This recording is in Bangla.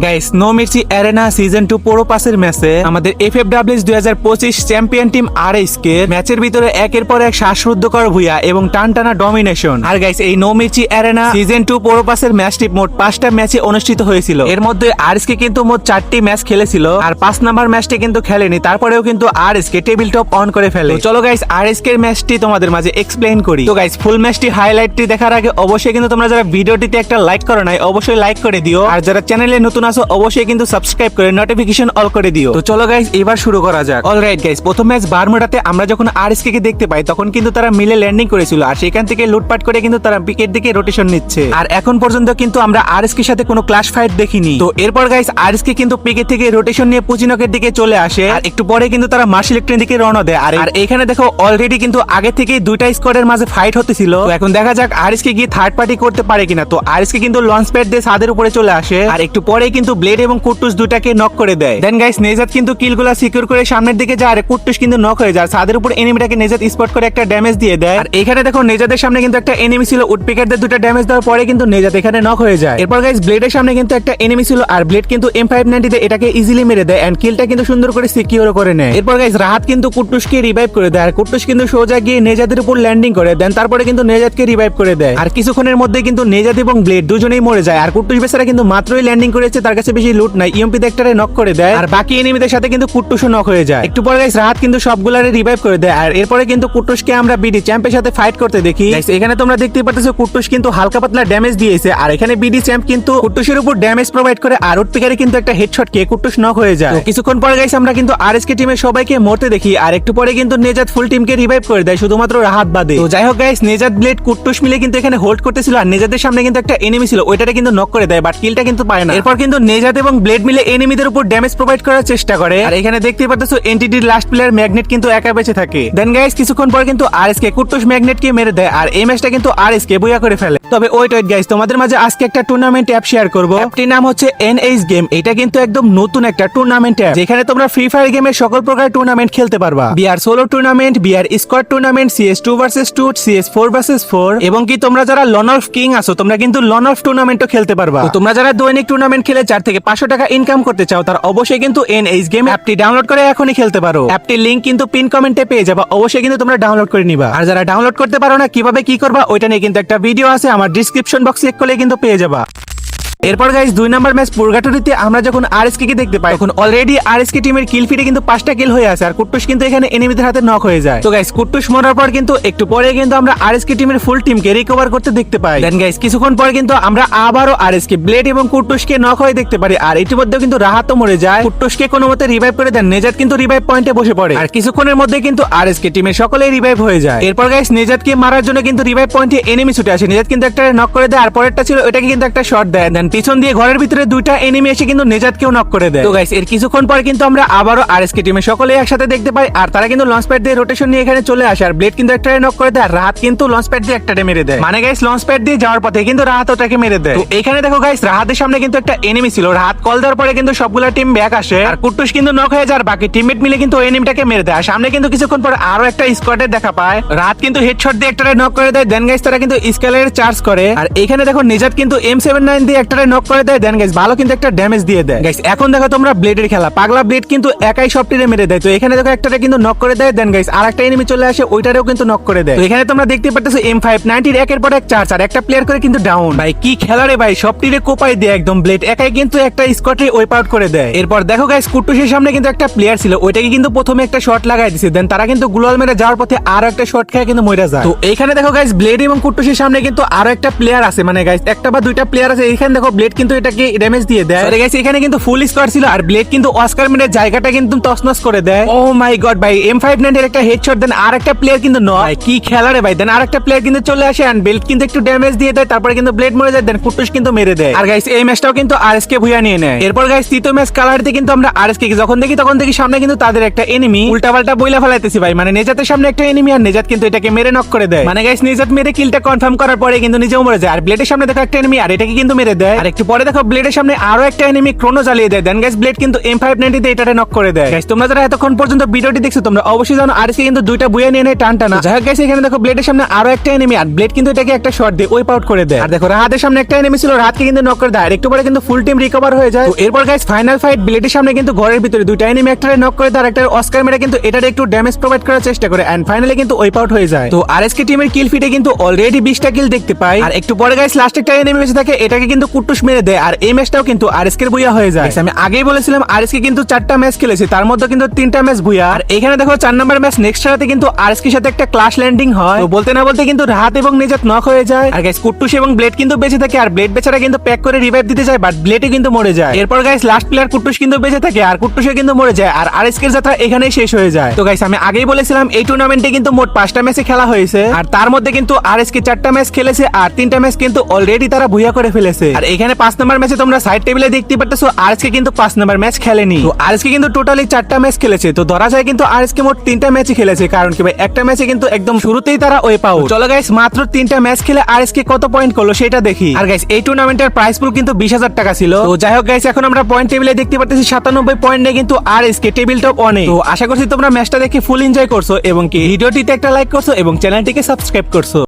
Guys no Mirchi arena season two পুরো পাসের ম্যাচে আমাদের এফ এফ ডাব্লিউএস দুই হাজার পঁচিশ চ্যাম্পিয়ন টিম আর কে ম্যাচের ভিতরে একের পর এক শ্বাসরুদ্ধকর ভুইয়া এবং টান টানা ডমিনেশন আর গাইস এই no Mirchi arena season two পুরো পাসের ম্যাচটি মোট পাঁচটা ম্যাচে অনুষ্ঠিত হয়েছিল। এর মধ্যে আর কে কিন্তু মোট চারটি ম্যাচ খেলেছিল আর পাঁচ নাম্বার ম্যাচটি কিন্তু খেলেনি, তারপরেও কিন্তু আর কে টেবিল টপ অন করে ফেলে। চলো গাইস আর কে ম্যাচটি তোমাদের মাঝে এক্সপ্লেইন করি। তো গাইস ফুল ম্যাচটি হাইলাইটটি দেখার আগে অবশ্যই কিন্তু তোমরা যারা ভিডিওটিতে একটা লাইক করো নাই, অবশ্যই লাইক করে দিও। আর যারা চ্যানেলে নতুন আসো অবশ্যই কিন্তু সাবস্ক্রাইব করে নোটিফিকেশন অল করে দিও। তো চলো গাইস এবার শুরু করা যাক। অলরাইট গাইস প্রথম ম্যাচ বারমুডাতে আমরা যখন আরএসকে কে দেখতে পাই, তখন কিন্তু তারা মিলে ল্যান্ডিং করেছিল, আর সেখান থেকে লুটপাট করে কিন্তু তারা পিকের দিকে রোটেশন নিচ্ছে। আর এখন পর্যন্ত কিন্তু আমরা আরএসকে সাথে কোনো ক্লাশ ফাইট দেখিনি। তো এরপর গাইস আরএসকে কিন্তু পিকের থেকে রোটেশন নিয়ে পুচিনকের দিকে চলে আসে, আর একটু পরে কিন্তু তারা মার্শাল ইলেকট্রিক দিকে রওনা দেয়। আর আর এখানে দেখো অলরেডি কিন্তু আগে থেকেই দুইটা স্কোয়াডের মাঝে ফাইট হতেছিল। এখন দেখা যাক, আরএসকে গিয়ে থার্ড পার্টি করতে পারে কিনা। তো আরএসকে কিন্তু লঞ্চ প্যাড দিয়ে ছাদের উপরে চলে আসে। আর একটু পরেই কিন্তু ব্লেড এবং কুট্টুস দুটাকে নক করে দেয়। দেন গাইস নেজাত কিন্তু কিলগুলা সিকিউর করে সামনের দিকে যায় আর কুট্টুস কিন্তু নক হয়ে যায়। ছাদের উপর এনিমিটাকে নেজাত স্পট করে একটা ড্যামেজ দিয়ে দেয়। আর এখানে দেখো নেজাদের সামনে কিন্তু একটা এনিমি ছিল, উডপিকারদের দুটো ড্যামেজ দেওয়ার পরে কিন্তু নেজাত এখানে নক হয়ে যায়। এরপর গাইস ব্লেডের সামনে কিন্তু একটা এনিমি ছিল, আর ব্লেড কিন্তু এম ফাইভ নাইনটিতে এটাকে ইজিলি মেরে দেয় এন্ড কিলটা কিন্তু সুন্দর করে সিকিউর করে নেয়। এরপর গাইস রাহাত কিন্তু কুট্টুসকে রিভাইভ করে দেয় আর কুট্টুস কিন্তু সোজা গিয়ে নেজাদের উপর ল্যান্ডিং করে। দেন তারপরে কিন্তু নেজাদকে রিভাইভ করে দেয়। আর কিছুক্ষণের মধ্যে কিন্তু নেজাদ এবং ব্লেড দুজনেই মরে যায়। আর কুট্টুস বেচারা কিন্তু মাত্রই ল্যান্ডিং করেছে তার কাছে বেশি লুট নাই। ইএমপি দেখটারে নক করে দেয়, আর বাকি এনিমিদের সাথে কিন্তু কুট্টুসও নক হয়ে যায়। একটু পরে গাইস রাহাত কিন্তু সবগুলারে রিভাইভ করে দেয়, আর এরপরে কিন্তু কুট্টুসকে আমরা বিডি চ্যাম্পের সাথে ফাইট করতে দেখি। এখানে তোমরা দেখতে পাচ্ছ কুট্টুস কিন্তু হালকা পাতলা ড্যামেজ দিয়েছে, আর এখানে বিডি চ্যাম্প কিন্তু কুট্টুসের উপর ড্যামেজ প্রোভাইড করে, আর উৎপিকারে কিন্তু একটা হেডশট কে কুট্টুস নক হয়ে যায়। কিছুক্ষণ পরে গাইস আমরা কিন্তু আরএসকে টিমের সবাইকে মরতে দেখি, আর একটু পরে কিন্তু নেজাদ ফুল টিমকে রিভাইভ করে দেয়, শুধুমাত্র রাহাত বাদে। তো যাই হোক গাইস নেজাদ ব্লেড কুট্টুস মিলে কিন্তু এখানে হোল্ড করতেছিল, আর নেজাদের সামনে কিন্তু একটা এনিমি ছিল, ওইটারে কিন্তু নক করে দেয় বাট কিলটা কিন্তু পায় না। এরপর কিন্তু নেজাদ এবং ব্লেড মিলে এনিমিদের উপর ড্যামেজ প্রোভাইড করার চেষ্টা করে। আর এখানে দেখতে পাচ্ছ এনটিডির লাস্ট প্লেয়ার ম্যাগনেট কিন্তু একা বেঁচে থাকে। দেন গাইস কিছুক্ষণ পর কিন্তু আর এস আরএসকে কুট্টুস ম্যাগনেটকে মেরে দেয়, আর এই ম্যাচটা কিন্তু আর এস কে বুয়া করে ফেলে। তবে ওয়েট ওয়েট গাইস তোমাদের মাঝে আজকে একটা টুর্নামেন্ট অ্যাপ শেয়ার করব। অ্যাপটির নাম হচ্ছে এনএইচ গেম এটা কিন্তু একদম নতুন একটা টুর্নামেন্ট অ্যাপ যেখানে তোমরা ফ্রি ফায়ার গেমের সকল প্রকার টুর্নামেন্ট খেলতে পারবা। BR solo tournament BR squad tournament CS two versus two CS four versus four এবং কি তোমরা যারা লন অফ কিং আছো তোমরা কিন্তু লন অফ টুর্নামেন্টও খেলতে পারবা। তোমরা যারা দৈনিক টুর্নামেন্ট খেলে চার থেকে পাঁচশো টাকা ইনকাম করতে চাও তার অবশ্যই কিন্তু এনএইচ গেম অ্যাপটি ডাউনলোড করে এখনই খেলতে পারো। অ্যাপটির লিংক কিন্তু পিন কমেন্টে পেয়ে যাবা অবশ্যই কিন্তু তোমরা ডাউনলোড করে নিবা। আর যারা ডাউনলোড করতে পারো না কীভাবে কি করবা ওইটা নিয়ে কিন্তু একটা ভিডিও আছে আমার ডিসক্রিপশন বক্স চেক করলে কিন্তু পেয়ে যাবা। এরপর গাইস দুই নাম্বার ম্যাচ পুরগাটুরিতে আমরা যখন আর আরএসকে কে দেখতে পাই, তখন অলরেডি আরএসকে টিমের কিল ফিটে কিন্তু পাঁচটা কিল হয়ে আছে, আর কুট্টুস কিন্তু এখানে এনিমিদের হাতে নক হয়ে যায়। তো গাইস কুট্টুস মরার পর কিন্তু একটু পরে কিন্তু আমরা আরএসকে টিমের ফুল টিমকে রিকভার করতে দেখতে পাই। দেন গাইস কিছুক্ষণ পর কিন্তু আমরা আবারও আরএসকে ব্লেড এবং কুট্টুসকে নক হয়ে দেখতে পারি, আর ইতিমধ্যে কিন্তু রাহাতও মরে যায়। কুট্টুসকে কোনো মতে রিভাইভ করে দেন, নেজাদ কিন্তু রিভাইভ পয়েন্টে বসে পড়ে। আর কিছুক্ষণের মধ্যে কিন্তু আরএসকে টিমের সকলেই রিভাইভ হয়ে যায়। এরপর গাইস নেজাদকে মারার জন্য কিন্তু রিভাইভ পয়েন্টে এনিমি ছুটে আসে। নেজাদ কিন্তু একটা নক করে দেয়, আর পরেরটা ছিল ওটাকে কিন্তু একটা শট দেয়। দেন পিছন দিয়ে ঘরের ভিতরে দুইটা এনিমি এসে কিন্তু নেজাদকেও নক করে দেয়। তো গাইস এর কিছুক্ষণ পর কিন্তু আমরা আবারও আরএসকে টিমের সকলেই একসাথে দেখতে পাই আর তারা কিন্তু লঞ্চ প্যাড দিয়ে রোটেশন নিয়ে এখানে চলে আসে আর ব্লেড কিন্তু একটা নক করে দেয় আর রাহাত কিন্তু লঞ্চ প্যাড দিয়ে একটা মেরে দেয়। মানে গাইস লঞ্চ প্যাড দিয়ে যাওয়ার পথে কিন্তু রাহাত ওটাকে মেরে দেয়। তো এখানে দেখো গাইস রাহাতের সামনে কিন্তু একটা এনিমি ছিল রাহাত কল দেওয়ার পরে কিন্তু সবগুলা টিম ব্যাক আসে আর কুট্টুস কিন্তু নক হয়ে যায় আর বাকি টিমমেট মিলে কিন্তু ওই এনিমিটাকে মেরে দেয়। আর সামনে কিন্তু কিছুক্ষণ পর আরও একটা স্কোয়াডের দেখা পায় রাত কিন্তু হেডশট দিয়ে একটা নক করে দেয় দেন গাইস তারা কিন্তু স্কেলের চার্জ করে। আর এখানে দেখো নিজাত কিন্তু এম সেভেন নাইন দিয়ে একটা নক করে দেয় দেন গাইস ভালো কিন্তু একটা ড্যামেজ দিয়ে দেয়। গাইস এখন দেখো তোমরা ব্লেডের খেলা। পাগলা ব্লেড কিন্তু একাই সব টিরে মেরে দেয়। তো এখানে দেখো একটা কিন্তু নক করে দেয় দেন গাইস আর একটা এনিমি চলে আসে, ওইটারেও কিন্তু নক করে দেয়। তো এখানে তোমরা দেখতে পাচ্ছ এম ফাইভ নাইনটির একের পর এক চার্জ আর একটা প্লেয়ার করে কিন্তু ডাউন ভাই, কি খেলা রে ভাই সব টিরে কোপাই দেয় একদম ব্লেড একাই কিন্তু একটা স্কোয়াডে ওয়েপ আউট করে দেয়। এরপর দেখো গাইস কুট্টুসের সামনে কিন্তু একটা প্লেয়ার ছিল, ওইটাকে কিন্তু প্রথমে একটা শট লাগাই দিছে দেন তারা কিন্তু গুলাল মেরে যাওয়ার পথে আর একটা শট খেয়ে কিন্তু মরে যায়। তো এখানে দেখো গাইস ব্লেড এবং কুট্টুসের সামনে কিন্তু আরও একটা প্লেয়ার আছে। মানে গাইস একটা বা দুইটা প্লেয়ার আছে এখানে দেখো ব্লেড কিন্তু এটাকে ড্যামেজ দিয়ে দেয়। আরে গাইস এখানে কিন্তু ফুল স্কোয়াড ছিল আর ব্লেড কিন্তু অস্কার মেরে জায়গাটা কিন্তু তছনছ করে দেয়। ও মাই গড ভাই এম ফাইভ নাইনের একটা হেডশট দেন আর একটা প্লেয়ার কিন্তু নয় কি খেলা রে ভাই দেন আর একটা প্লেয়ার কিন্তু চলে আসে আর বেল্ট কিন্তু একটু ড্যামেজ দিয়ে দেয় তারপরে কিন্তু ব্লেড মরে যায় দেন কুটুস কিন্তু মেরে দেয়। আর গাইস এই ম্যাচটাও কিন্তু আর এস কে ভুয়া নিয়ে নেয়। এরপর গাইস তৃতীয় ম্যাচ কালারিতে কিন্তু আমরা আর এস কে যখন দেখি তখন দেখি সামনে কিন্তু তাদের একটা এনিমি উল্টা পাল্টা বইলা ফেলাইতেছি ভাই মানে নেজাতের সামনে একটা এনিমি আর নেজাত কিন্তু এটাকে মেরে নক করে দেয়। মানে গাইস নেজাত মেরে কিলটা কনফার্ম করার পরে কিন্তু নিজেও মরে যায় আর ব্লেডের সামনে দেখো একটা এনিমি আর এটাকে কিন্তু মেরে দেয়। আর একটু পরে দেখো ব্লেডের সামনে আরও একটা এনিমি ক্রোনো জ্বালিয়ে দেয়। দেন গাইস ব্লেড কিন্তু এম ফাইভ নাইনটিতে এটাতে নক করে দেয়। গাইস তোমরা যারা এতক্ষণ পর্যন্ত ভিডিওটি দেখছ, তোমরা অবশ্যই জানো আরএসকে কিন্তু দুইটা বুয়া নিয়ে নেয় টান টানা যাই হোক গাইস এখানে দেখো ব্লেডের সামনে আরও একটা এনিমি আর ব্লেড কিন্তু এটাকে একটা শট দিয়ে ওয়েপ আউট করে দেয়। আর দেখো, রাহাতের সামনে একটা এনিমি ছিল, রাহাতকে কিন্তু নক করে দেয়। আর একটু পরে কিন্তু ফুল টিম রিকভার হয়ে যায়। এরপর গাইস ফাইনাল ফাইট ব্লেডের সামনে কিন্তু ঘরের ভিতরে দুইটা এনিমি একটারে নক করে দেয়, আর একটা অস্কার মেরে কিন্তু এটার একটু ড্যামেজ প্রোভাইড করার চেষ্টা করে এন্ড ফাইনালি কিন্তু ওয়েপ আউট হয়ে যায়। তো আর আরএসকে টিমের কিল ফিটে কিন্তু অলরেডি বিশটা কিল দেখতে পাই। আর একটু পরে গাইস লাস্ট একটা এনিমি বেঁচে থাকে, এটাকে কিন্তু কুট্টুস মেরে দেয়, আর এই ম্যাচটাও কিন্তু আর আরএসকে বুয়া হয়ে যায়। আমি আগেই বলেছিলাম আর আরএসকে কিন্তু চারটা ম্যাচ খেলেছে, তার মধ্যে কিন্তু তিনটা ম্যাচ বুয়া আর এখানে দেখো, চার নম্বর ম্যাচ নেক্সট রাতে কিন্তু আরএসকে সাথে একটা ক্লাস ল্যান্ডিং হয়। বলতে না বলতে কিন্তু রাহাত এবং নেজাত নক হয়ে যায়। আর গাইস কুট্টুস এবং ব্লেড কিন্তু বেঁচে থাকে, আর ব্লেড বেচারা কিন্তু প্যাক করে রিভাইভ দিতে যায় বাট ব্লেডে কিন্তু মরে যায়। এরপর গাইস লাস্ট প্লেয়ার কুট্টুস কিন্তু বেঁচে থাকে, আর কুট্টুসে কিন্তু মরে যায়, আর আরএসকে এর যাত্রা এখানেই শেষ হয়ে যায়। তো গাইস আমি আগেই বলেছিলাম, এই টুর্নামেন্টে কিন্তু মোট পাঁচটা ম্যাচে খেলা হয়েছে, আর তার মধ্যে কিন্তু আরএসকে চারটা ম্যাচ খেলেছে, আর তিনটা ম্যাচ কিন্তু অলরেডি তারা ভুইয়া করে ফেলেছে। আর এখানে পাঁচ নম্বর ম্যাচে তোমরা সাইড টেবিলে দেখতে পারতেছো, আরএসকে কিন্তু পাঁচ নম্বর ম্যাচ খেলেনি। তো আরএসকে কিন্তু টোটালি চারটা ম্যাচ খেলেছে। তো ধরা যায় কিন্তু আরএসকে মোট তিনটা ম্যাচই খেলেছে, কারণ কি ভাই, একটা ম্যাচে কিন্তু একদম শুরুতেই তারা ওয়ে পাও চলো গাইস মাত্র তিনটা ম্যাচ খেলে আরএসকে কত পয়েন্ট করল সেটা দেখি। আর গাইস এই টুর্নামেন্টের প্রাইস পুল কিন্তু বিশ হাজার টাকা ছিল। তো যাই হোক গাইস এখন আমরা পয়েন্ট টেবিলে দেখতে পাচ্ছি সাতানব্বই পয়েন্ট নিয়ে কিন্তু আরএসকে টেবিল টপ অনেক তো আশা করছি তোমরা ম্যাচটা দেখে ফুল এনজয় করছ এবং কি, ভিডিওটিতে একটা লাইক করছ এবং চ্যানেলটিকে সাবস্ক্রাইব করছ।